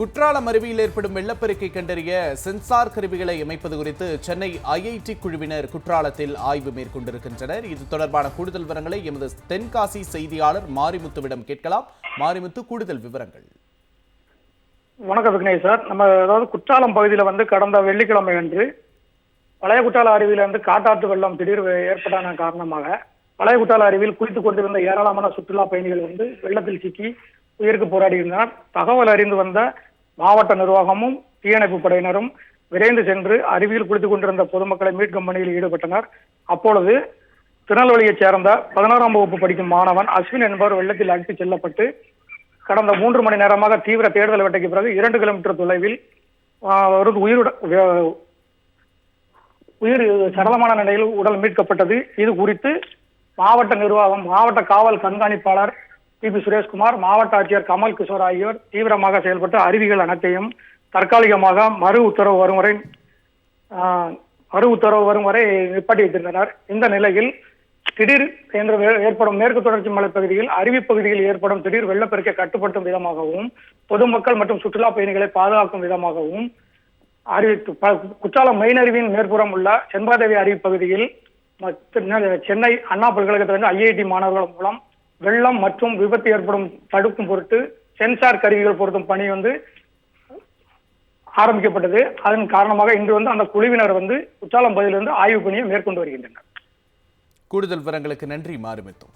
குற்றாலம் அருவியில் ஏற்படும் வெள்ளப்பெருக்கை கண்டறிய சென்சார் கருவிகளை அமைப்பது குறித்து சென்னை ஐஐடி குழுவினர் குற்றாலத்தில் ஆய்வு மேற்கொண்டிருக்கின்றனர். இது தொடர்பான கூடுதல் விவரங்களை எமது தென்காசி செய்தியாளர் மாரிமுத்துவிடம் கேட்கலாம். மாரிமுத்து கூடுதல் விவரங்கள். வணக்கம் விக்னேஷ் சார். நம்ம அதாவது குற்றாலம் பகுதியில் வந்து கடந்த வெள்ளிக்கிழமை அன்று பழைய குற்றால அருவியில இருந்து காட்டாற்று வெள்ளம் திடீர் ஏற்பட்டான காரணமாக பழைய குற்றால அருவியில் குளித்துக் கொண்டிருந்த ஏராளமான சுற்றுலா பயணிகள் வந்து வெள்ளத்தில் சிக்கி உயிருக்கு போராடியிருந்தார் தகவல் அறிந்து வந்த மாவட்ட நிர்வாகமும் தீயணைப்பு படையினரும் விரைந்து சென்று அருவியில் குளித்துக் கொண்டிருந்த பொதுமக்களை மீட்கும் பணியில் ஈடுபட்டனர். அப்பொழுது திருநெல்வேலியைச் சேர்ந்த பதினோராம் வகுப்பு படிக்கும் மாணவன் அஸ்வின் என்பவர் வெள்ளத்தில் அழைத்துச் செல்லப்பட்டு கடந்த மூன்று மணி நேரமாக தீவிர தேடுதல் வேட்டைக்கு பிறகு இரண்டு கிலோமீட்டர் தொலைவில் ஒரு உயிருட உயிர் சடலமான நிலையில் உடல் மீட்கப்பட்டது. இது குறித்து மாவட்ட நிர்வாகம் மாவட்ட காவல் கண்காணிப்பாளர் பி. பி. சுரேஷ்குமார் மாவட்ட ஆட்சியர் கமல் கிஷோர் ஆகியோர் தீவிரமாக செயல்பட்டு அருவிகள் அனைத்தையும் தற்காலிகமாக மறு உத்தரவு வரும் வரை மறு உத்தரவு வரும் வரை நிப்பாட்டி வைத்திருந்தனர். இந்த நிலையில் திடீர் என்று ஏற்படும் மேற்கு தொடர்ச்சி மலை பகுதியில் அருவி பகுதியில் ஏற்படும் திடீர் வெள்ளப்பெருக்கை கட்டுப்படுத்தும் விதமாகவும் பொதுமக்கள் மற்றும் சுற்றுலா பயணிகளை பாதுகாக்கும் விதமாகவும் அருவி ப- குற்றாலம் மெயின் அருவியின் மேற்புறம் உள்ள செண்பாதேவி அருவி பகுதியில் மற்ற- சென்னை அண்ணா பல்கலைக்கழகத்திலிருந்து ஐஐடி மாணவர்கள் மூலம் வெள்ளம் மற்றும் விபத்து ஏற்படும் தடுக்கும் பொருட்டு சென்சார் கருவிகள் பொருத்தும் பணி வந்து ஆரம்பிக்கப்பட்டது. அதன் காரணமாக இன்று வந்து அந்த குழுவினர் வந்து குற்றாலம் பகுதியிலிருந்து ஆய்வு பணியை மேற்கொண்டு வருகின்றனர். கூடுதல் விவரங்களுக்கு நன்றி மாறுமித்தோம்